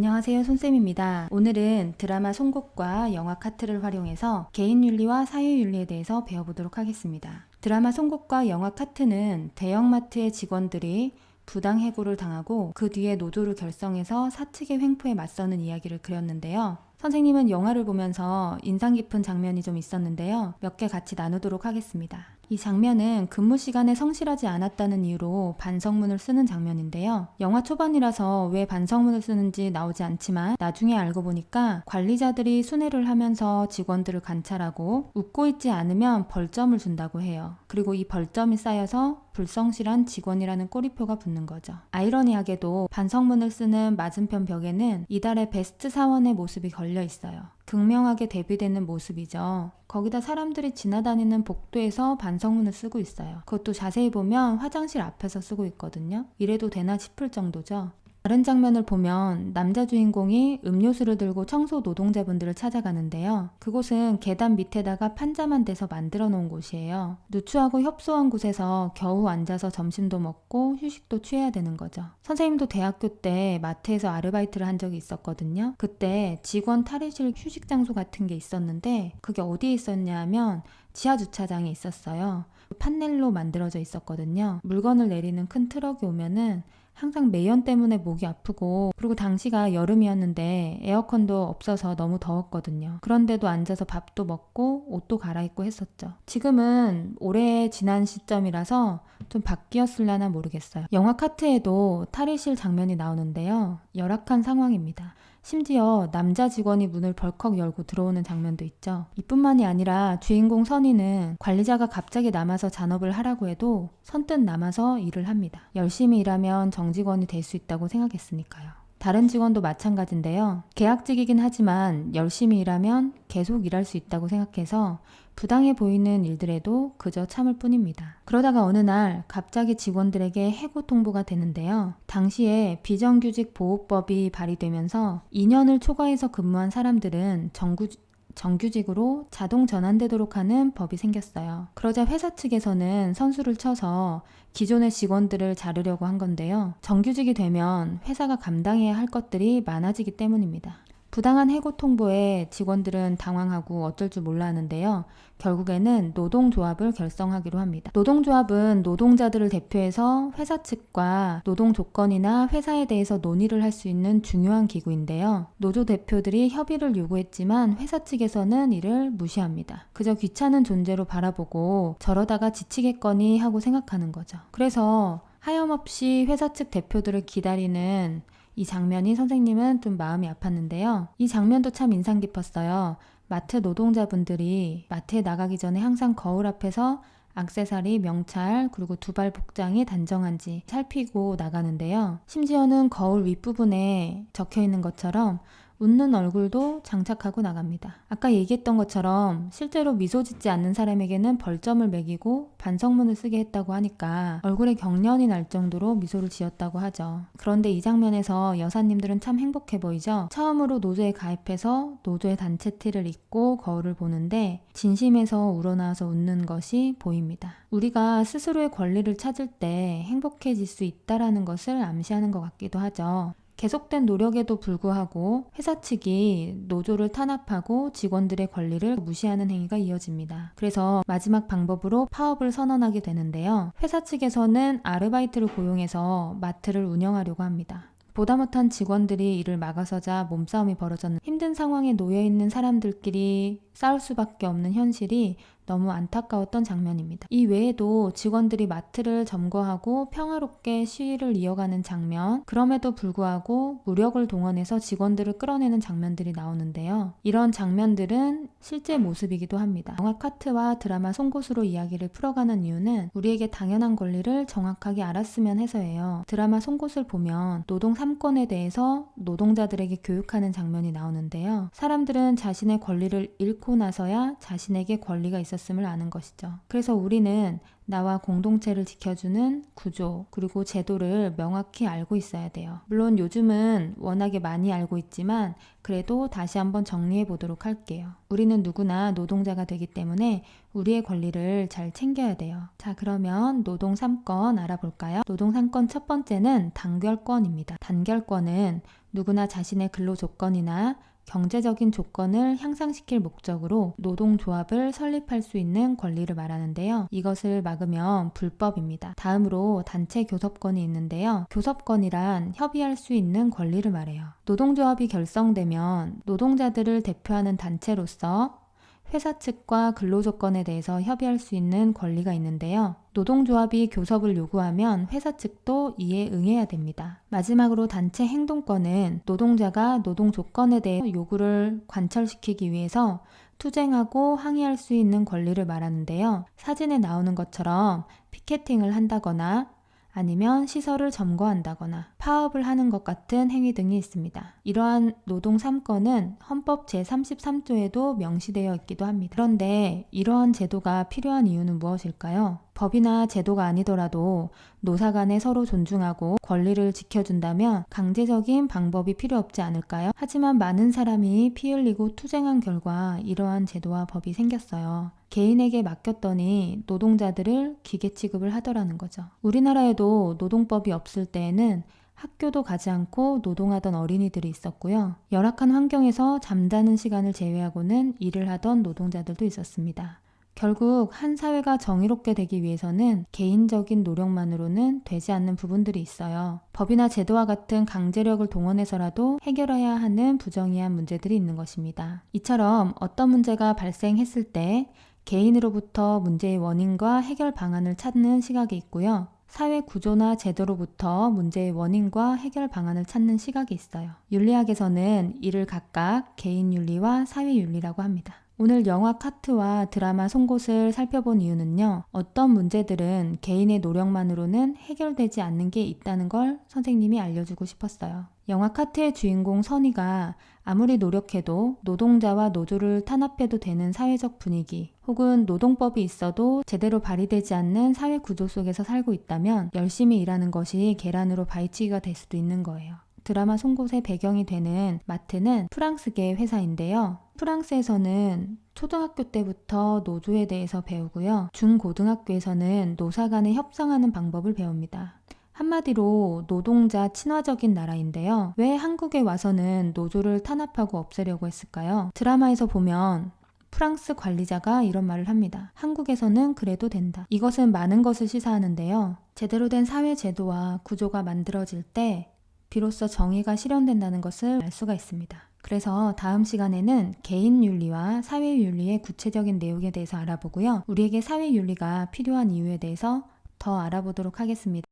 안녕하세요 손쌤입니다. 오늘은 드라마 송곳과 영화 카트를 활용해서 개인윤리와 사회윤리에 대해서 배워보도록 하겠습니다. 드라마 송곳과 영화 카트는 대형마트의 직원들이 부당 해고를 당하고 그 뒤에 노조를 결성해서 사측의 횡포에 맞서는 이야기를 그렸는데요. 선생님은 영화를 보면서 인상 깊은 장면이 좀 있었는데요. 몇 개 같이 나누도록 하겠습니다. 이 장면은 근무 시간에 성실하지 않았다는 이유로 반성문을 쓰는 장면인데요. 영화 초반이라서 왜 반성문을 쓰는지 나오지 않지만 나중에 알고 보니까 관리자들이 순회를 하면서 직원들을 관찰하고 웃고 있지 않으면 벌점을 준다고 해요. 그리고 이 벌점이 쌓여서 불성실한 직원이라는 꼬리표가 붙는 거죠. 아이러니하게도 반성문을 쓰는 맞은편 벽에는 이달의 베스트 사원의 모습이 걸려 있어요. 극명하게 대비되는 모습이죠. 거기다 사람들이 지나다니는 복도에서 반성문을 쓰고 있어요. 그것도 자세히 보면 화장실 앞에서 쓰고 있거든요. 이래도 되나 싶을 정도죠. 다른 장면을 보면 남자 주인공이 음료수를 들고 청소 노동자분들을 찾아가는데요. 그곳은 계단 밑에다가 판자만 대서 만들어 놓은 곳이에요. 누추하고 협소한 곳에서 겨우 앉아서 점심도 먹고 휴식도 취해야 되는 거죠. 선생님도 대학교 때 마트에서 아르바이트를 한 적이 있었거든요. 그때 직원 탈의실 휴식 장소 같은 게 있었는데 그게 어디에 있었냐 하면 지하 주차장에 있었어요. 판넬로 만들어져 있었거든요. 물건을 내리는 큰 트럭이 오면은 항상 매연 때문에 목이 아프고 그리고 당시가 여름이었는데 에어컨도 없어서 너무 더웠거든요. 그런데도 앉아서 밥도 먹고 옷도 갈아입고 했었죠. 지금은 오래 지난 시점이라서 좀 바뀌었을라나 모르겠어요. 영화 카트에도 탈의실 장면이 나오는데요. 열악한 상황입니다. 심지어 남자 직원이 문을 벌컥 열고 들어오는 장면도 있죠. 이뿐만이 아니라 주인공 선희는 관리자가 갑자기 남아서 잔업을 하라고 해도 선뜻 남아서 일을 합니다. 열심히 일하면 정직원이 될 수 있다고 생각했으니까요. 다른 직원도 마찬가지인데요. 계약직이긴 하지만 열심히 일하면 계속 일할 수 있다고 생각해서 부당해 보이는 일들에도 그저 참을 뿐입니다. 그러다가 어느 날 갑자기 직원들에게 해고 통보가 되는데요. 당시에 비정규직 보호법이 발의되면서 2년을 초과해서 근무한 사람들은 정규, 정규직으로 자동 전환되도록 하는 법이 생겼어요. 그러자 회사 측에서는 선수를 쳐서 기존의 직원들을 자르려고 한 건데요. 정규직이 되면 회사가 감당해야 할 것들이 많아지기 때문입니다. 부당한 해고 통보에 직원들은 당황하고 어쩔 줄 몰라 하는데요. 결국에는 노동조합을 결성하기로 합니다. 노동조합은 노동자들을 대표해서 회사 측과 노동 조건이나 회사에 대해서 논의를 할 수 있는 중요한 기구인데요. 노조 대표들이 협의를 요구했지만 회사 측에서는 이를 무시합니다. 그저 귀찮은 존재로 바라보고 저러다가 지치겠거니 하고 생각하는 거죠. 그래서 하염없이 회사 측 대표들을 기다리는 이 장면이 선생님은 좀 마음이 아팠는데요. 이 장면도 참 인상 깊었어요. 마트 노동자분들이 마트에 나가기 전에 항상 거울 앞에서 악세사리, 명찰, 그리고 두발 복장이 단정한지 살피고 나가는데요. 심지어는 거울 윗부분에 적혀 있는 것처럼 웃는 얼굴도 장착하고 나갑니다. 아까 얘기했던 것처럼 실제로 미소 짓지 않는 사람에게는 벌점을 매기고 반성문을 쓰게 했다고 하니까 얼굴에 경련이 날 정도로 미소를 지었다고 하죠. 그런데 이 장면에서 여사님들은 참 행복해 보이죠? 처음으로 노조에 가입해서 노조의 단체 티를 입고 거울을 보는데 진심에서 우러나와서 웃는 것이 보입니다. 우리가 스스로의 권리를 찾을 때 행복해질 수 있다라는 것을 암시하는 것 같기도 하죠. 계속된 노력에도 불구하고 회사 측이 노조를 탄압하고 직원들의 권리를 무시하는 행위가 이어집니다. 그래서 마지막 방법으로 파업을 선언하게 되는데요. 회사 측에서는 아르바이트를 고용해서 마트를 운영하려고 합니다. 보다 못한 직원들이 이를 막아서자 몸싸움이 벌어졌는 힘든 상황에 놓여 있는 사람들끼리 싸울 수밖에 없는 현실이 너무 안타까웠던 장면입니다. 이 외에도 직원들이 마트를 점거하고 평화롭게 시위를 이어가는 장면, 그럼에도 불구하고 무력을 동원해서 직원들을 끌어내는 장면들이 나오는데요. 이런 장면들은 실제 모습이기도 합니다. 영화 카트와 드라마 송곳으로 이야기를 풀어가는 이유는 우리에게 당연한 권리를 정확하게 알았으면 해서예요. 드라마 송곳을 보면 노동 3권에 대해서 노동자들에게 교육하는 장면이 나오는데요. 사람들은 자신의 권리를 잃고 나서야 자신에게 권리가 있었을 있었음을 아는 것이죠. 그래서 우리는 나와 공동체를 지켜주는 구조 그리고 제도를 명확히 알고 있어야 돼요. 물론 요즘은 워낙에 많이 알고 있지만 그래도 다시 한번 정리해 보도록 할게요. 우리는 누구나 노동자가 되기 때문에 우리의 권리를 잘 챙겨야 돼요. 자, 그러면 노동 3권 알아볼까요? 노동 3권 첫 번째는 단결권입니다. 단결권은 누구나 자신의 근로 조건이나 경제적인 조건을 향상시킬 목적으로 노동조합을 설립할 수 있는 권리를 말하는데요. 이것을 막으면 불법입니다. 다음으로 단체 교섭권이 있는데요. 교섭권이란 협의할 수 있는 권리를 말해요. 노동조합이 결성되면 노동자들을 대표하는 단체로서 회사 측과 근로 조건에 대해서 협의할 수 있는 권리가 있는데요. 노동조합이 교섭을 요구하면 회사 측도 이에 응해야 됩니다. 마지막으로 단체 행동권은 노동자가 노동 조건에 대해 요구를 관철시키기 위해서 투쟁하고 항의할 수 있는 권리를 말하는데요. 사진에 나오는 것처럼 피켓팅을 한다거나 아니면 시설을 점거한다거나 파업을 하는 것 같은 행위 등이 있습니다. 이러한 노동 3건은 헌법 제33조에도 명시되어 있기도 합니다. 그런데 이러한 제도가 필요한 이유는 무엇일까요? 법이나 제도가 아니더라도 노사 간에 서로 존중하고 권리를 지켜준다면 강제적인 방법이 필요 없지 않을까요? 하지만 많은 사람이 피 흘리고 투쟁한 결과 이러한 제도와 법이 생겼어요. 개인에게 맡겼더니 노동자들을 기계 취급을 하더라는 거죠. 우리나라에도 노동법이 없을 때에는 학교도 가지 않고 노동하던 어린이들이 있었고요. 열악한 환경에서 잠자는 시간을 제외하고는 일을 하던 노동자들도 있었습니다. 결국 한 사회가 정의롭게 되기 위해서는 개인적인 노력만으로는 되지 않는 부분들이 있어요. 법이나 제도와 같은 강제력을 동원해서라도 해결해야 하는 부정의한 문제들이 있는 것입니다. 이처럼 어떤 문제가 발생했을 때 개인으로부터 문제의 원인과 해결 방안을 찾는 시각이 있고요. 사회 구조나 제도로부터 문제의 원인과 해결 방안을 찾는 시각이 있어요. 윤리학에서는 이를 각각 개인 윤리와 사회 윤리라고 합니다. 오늘 영화 카트와 드라마 송곳을 살펴본 이유는요, 어떤 문제들은 개인의 노력만으로는 해결되지 않는 게 있다는 걸 선생님이 알려주고 싶었어요. 영화 카트의 주인공 선이가 아무리 노력해도 노동자와 노조를 탄압해도 되는 사회적 분위기, 혹은 노동법이 있어도 제대로 발휘되지 않는 사회 구조 속에서 살고 있다면 열심히 일하는 것이 계란으로 바위치기가 될 수도 있는 거예요. 드라마 송곳의 배경이 되는 마트는 프랑스계 회사인데요. 프랑스에서는 초등학교 때부터 노조에 대해서 배우고요. 중고등학교에서는 노사 간에 협상하는 방법을 배웁니다. 한마디로 노동자 친화적인 나라인데요. 왜 한국에 와서는 노조를 탄압하고 없애려고 했을까요? 드라마에서 보면 프랑스 관리자가 이런 말을 합니다. 한국에서는 그래도 된다. 이것은 많은 것을 시사하는데요. 제대로 된 사회 제도와 구조가 만들어질 때 비로소 정의가 실현된다는 것을 알 수가 있습니다. 그래서 다음 시간에는 개인 윤리와 사회 윤리의 구체적인 내용에 대해서 알아보고요. 우리에게 사회 윤리가 필요한 이유에 대해서 더 알아보도록 하겠습니다.